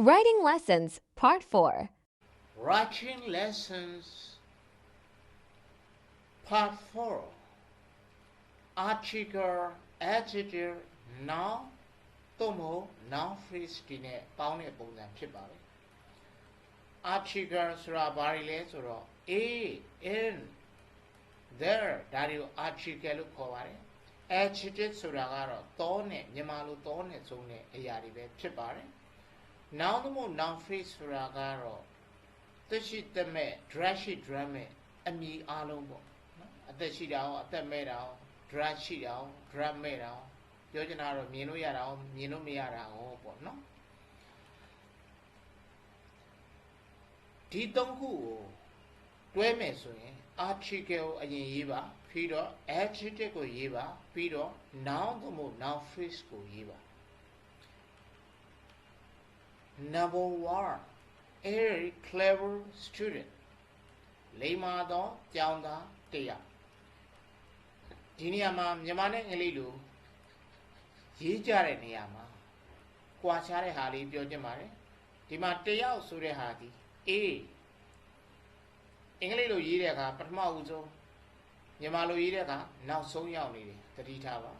Writing Lessons Part 4 Writing lessons part 4 article adjective noun သို့မဟုတ် noun phrase ဒီနဲ့ပေါင်းတဲ့ပုံစံဖြစ်ပါတယ် article ဆိုတာဘာတွေလဲဆိုတော့ a in there ဒါတွေကို article လို့ခေါ်ပါတယ် adjective ဆိုတာကတော့သောနဲ့မြန်မာလိုသောနဲ့သုံးတဲ့အရာတွေပဲဖြစ်ပါတယ် noun သို့မဟုတ် noun phrase ဆိုတာကတော့သက်ရှိသက်မဲ့ drag ရှိ drag မဲ့အမည်အလုံးပေါ့နော်အသက်ရှိတာရောအသက်မဲ့တာရော drag ရှိတာရော drag မဲ့တာရောပြောချင်တာကတော့မြင်လို့ရတာရောမြင်လို့မရတာရောပေါ့နော်ဒီသုံးခုကိုတွဲမယ်ဆိုရင် article ကိုအရင်ရေးပါပြီးတော့ adjective ကိုရေးပါပြီးတော့ noun သို့မဟုတ် noun phrase ကိုရေးပါ number 1 a very clever student လိမ္မာသောကျောင်းသားတစ်ယောက်ဒီနေရာမှာမြန်မာနဲ့အင်္ဂလိပ်လိုရေးကြတဲ့နေရာမှာကြွာချတဲ့ဟာလေးပြောချင်ပါတယ်ဒီမှာတစ်ယောက်ဆိုတဲ့ဟာဒီ A အင်္ဂလိပ်လိုရေးတဲ့အခါပထမဦးဆုံးမြန်မာလိုရေးတဲ့အခါနောက်ဆုံးရောက်နေတယ်သတိထားပါ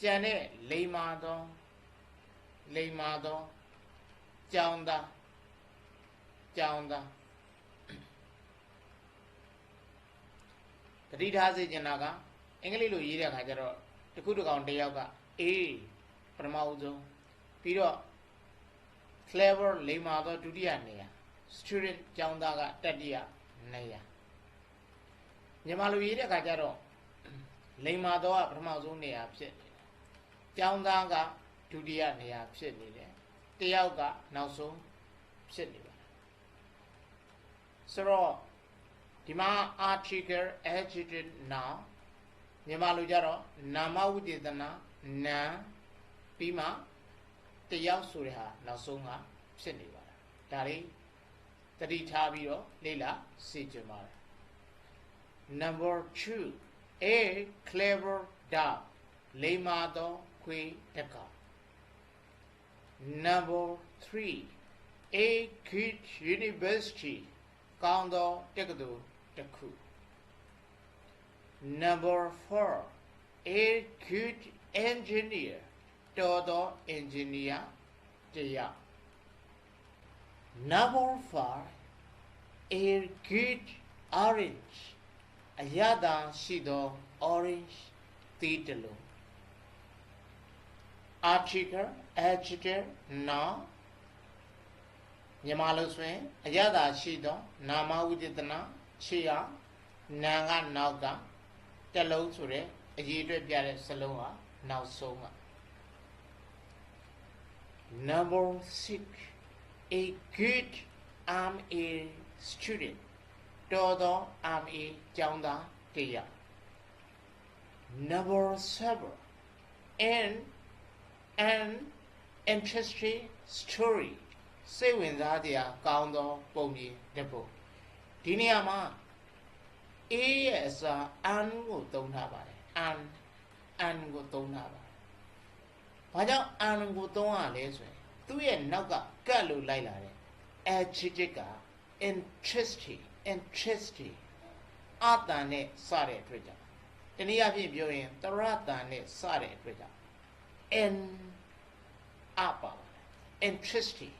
ကြံတဲ့လိမ္မာသော လိမ္မာသောကျောင်းသားကျောင်းသားတတိထားစေချင်တာကအင်္ဂလိပ်လိုရေးတဲ့အခါကျတော့တခုတစ်ကောင်တစ်ယောက်က A ပထမဦးဆုံးပြီးတော့ clever လိမ္မာသောဒုတိယနေရာ student ကျောင်းသားကတတိယနေရာမြန်မာလိုရေးတဲ့အခါကျတော့လိမ္မာသောကပထမဆုံးနေရာဖြစ်နေတယ်ကျောင်းသားက ဒုတိယနေရာဖြစ်နေတယ်တယောက်ကနောက်ဆုံးဖြစ်နေပါတယ်ဆိုတော့ဒီမှာ article adjective noun မြန်မာလိုကြတော့နာမဝိသေသနာနာပြီးမှတယောက်ဆိုတဲ့ဟာနောက်ဆုံးကဖြစ်နေပါတယ်ဒါလေးတတိထားပြီးတော့လေ့လာစေချင်ပါတယ် number 2 a clever dog လိမ္မာသောခွေးတစ်ကောင် number 3 a good university ကောင်းသောတက္ကသိုလ်တစ်ခု number 4 a good engineer တော်သော engineer တစ်ယောက် number 5 a good orange အရသာရှိသော orange သီးတစ်လုံး article adjective noun မြန်မာလိုဆိုရင်အရသာရှိသောနာမဝိသေသနာခြေရနာကနောက်ကတက်လုံးဆိုတဲ့အရေးအတွက်ပြတဲ့စလုံးဟာနောက်ဆုံးက number 6 a good am a student တော်သော am a ကျောင်းသားတစ်ယောက် number 7 and an interesting story စိတ်ဝင်စားစရာကောင်းသောပုံပြင်တစ်ပုဒ်ဒီနေရာမှာ a ရဲ့အစား an ကိုသုံးထားပါတယ် an an ကိုသုံးထားပါတယ်ဘာကြောင့် an ကိုသုံးရလဲဆိုရင်သူ့ရဲ့နောက်ကကတ်လို့လိုက်လာတဲ့ adjective က interesting interesting အတန်နဲ့စတဲ့အတွက်ကြောင့်တနည်းအားဖြင့်ပြောရင်တရတန်နဲ့စတဲ့အတွက်ကြောင့် n အပါပါတယ် interesting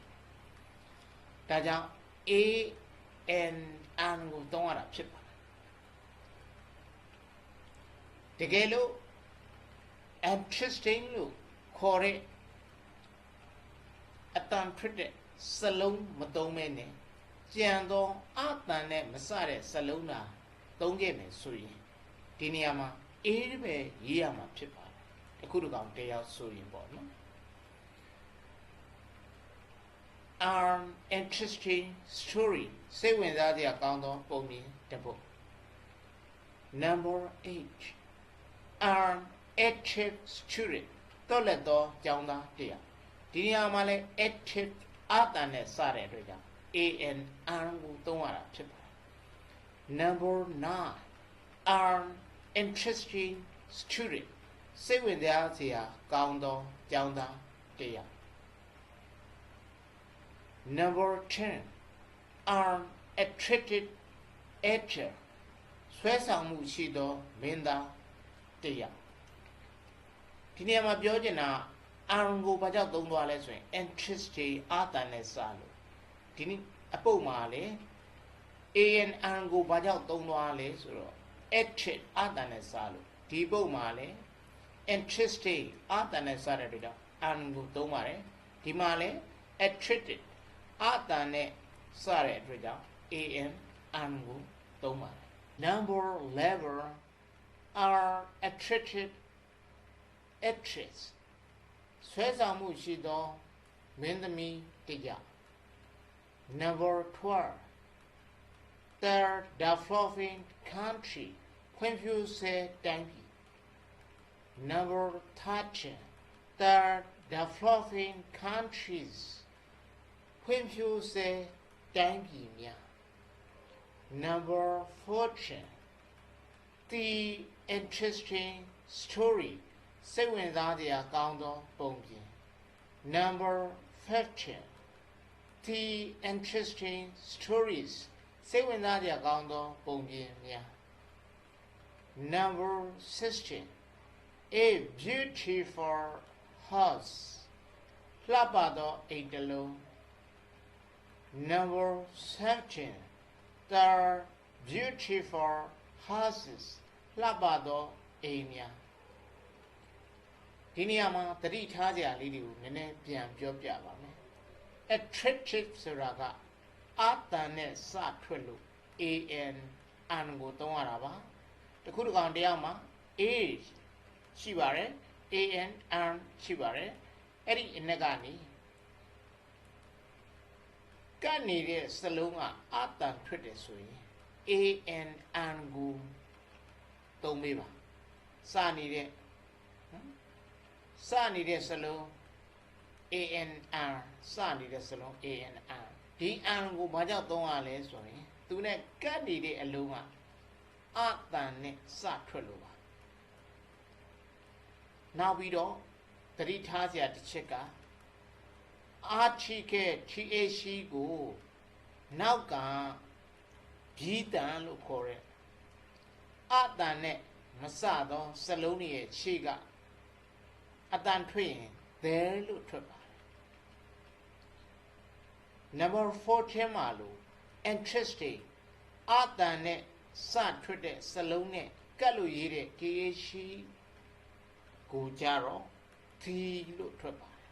ဒါကြောင့် a n n ကိုသုံးရတာဖြစ်ပါတယ်တကယ်လို့ interesting လို့ခေါ်တဲ့အတန်ဖြစ်တဲ့စလုံးမသုံးမဲနဲ့ကြံသောအတန်နဲ့မစတဲ့စလုံးသာသုံးခဲ့မယ်ဆိုရင်ဒီနေရာမှာ a ပဲရေးရမှာဖြစ်ပါတယ် တခုတကောင်တယောက်ဆိုရင်ပေါ့နော် an interesting story စိတ်ဝင်စားစရာကောင်းသောပုံမြင်တစ်ပုဒ် number 8 an active student တော့လက်သောကျောင်းသားတစ်ယောက်ဒီနေရာမှာလဲ active အတန်နဲ့စတဲ့အတွက်ကြောင့် an an ကိုသုံးရတာဖြစ်ပါတယ် number 9 an interesting student စိတ်ဝင်စားစရာကောင်းသောကျောင်းသားတစ်ယောက် number 10 arm attracted actor ဆွဲဆောင်မှုရှိသောမင်းသားတစ်ယောက်ဒီနေရာမှာပြောချင်တာ arm ကိုဘာကြောင့်သုံးသွားလဲဆိုရင် interest တွေအာတန်နဲ့စလို့ဒီနေ့အပုတ်မှာလေ an arm ကိုဘာကြောင့်သုံးသွားလဲဆိုတော့ attracted အာတန်နဲ့စလို့ဒီပုတ်မှာလေ interest တွေအာတန်နဲ့စတဲ့အတွက်ကြောင့် arm ကိုသုံးပါတယ်ဒီမှာလေ attracted အာတန်နဲ့စတဲ့အတွက်ကြောင့် an arm ကိုသုံးပါတယ် number 11 are attracted actress ဆွဲဆောင်မှုရှိသောမင်းသမီးတစ်ယောက် number 12 third developing country ဖွံ့ဖြိုးဆဲတိုင်းပြည် number 13 third developing countries ဖွံ့ဖြိုးဆဲတိုင်းပြည်များ number 14 the interesting story စိတ်ဝင်စားစရာကောင်းသောပုံပြင် number 15 the interesting stories စိတ်ဝင်စားစရာကောင်းသောပုံပြင်များ number 16 a beautiful house လှပသောအိမ်တစ်လုံး number 17 the beautiful houses လှပသောအိမ်များဒီနေရာမှာသတိထားစရာလေးတွေကိုနည်းနည်းပြန်ပြောပြပါမယ် attractive ဆိုတာကအာတန်နဲ့စထွက်လို့ an an ကိုသုံးရတာပါတခုတစ်ကောင်တယောက်မှာ a ရှိပါတယ် an an ရှိပါတယ်အဲ့ဒီအနက်ကနေကတ်နေတဲ့စလုံးကအာတန်ထွက်တယ်ဆိုရင် an an ကိုသုံးပေးပါစနေတဲ့နော်စနေတဲ့စလုံး ANR စနေတဲ့စလုံး ANR ဒီ n ကိုဘာကြောင့်သုံးရလဲဆိုရင် သူနဲ့ကတ်နေတဲ့အလုံးကအတန်နဲ့စထွက်လို့ပါ နောက်ပြီးတော့သတိထားစရာတစ်ချက်က article THC ကိုနောက်ကဘီတန်လို့ခေါ်တဲ့အတန်နဲ့မစသောစလုံးတွေရဲ့ခြေကအတန်ထွက်ရင် there လို့ထွက်ပါတယ် number 14မှာလို့ interesting အတန်နဲ့စထွက်တဲ့စလုံးနဲ့ကတ်လို့ရေးတဲ့ KH ကိုကြတော့ T လို့ထွက်ပါတယ်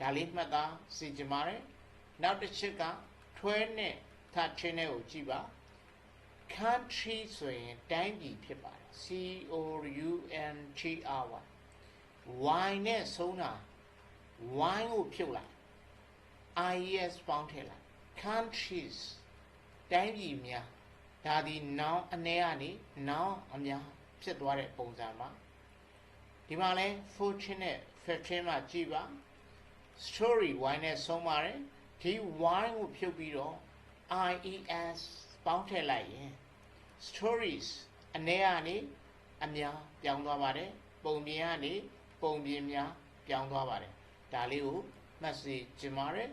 ဒါလေးမှတ်သားစီကြပါရယ်နောက်တစ်ချက်ကထွဲနဲ့ထချင်းနဲ့ကိုကြည့်ပါ country ဆိုရင်တိုင်းပြည်ဖြစ်ပါတယ် C O U N T R Y y နဲ့ဆုံးတာ y ကိုဖြုတ်လိုက် IES ပေါင်းထည့်လိုက် countries တိုင်းပြည်များဒါဒီ noun အနေကနေ noun အများ ဖြစ်သွားတဲ့ပုံစံပါဒီမှာလဲ14နဲ့15မှာကြည့်ပါ story y နဲ့ဆုံးပါတယ်ဒီ y ကိုဖြုတ်ပြီးတော့ IES ပေါင်းထည့်လိုက်ရင် stories အနေကနေအများပြောင်းသွားပါတယ်ပုံပြင်ကနေပုံပြင်များပြောင်းသွားပါတယ်ဒါလေးကိုမှတ်စေချင်ပါတယ်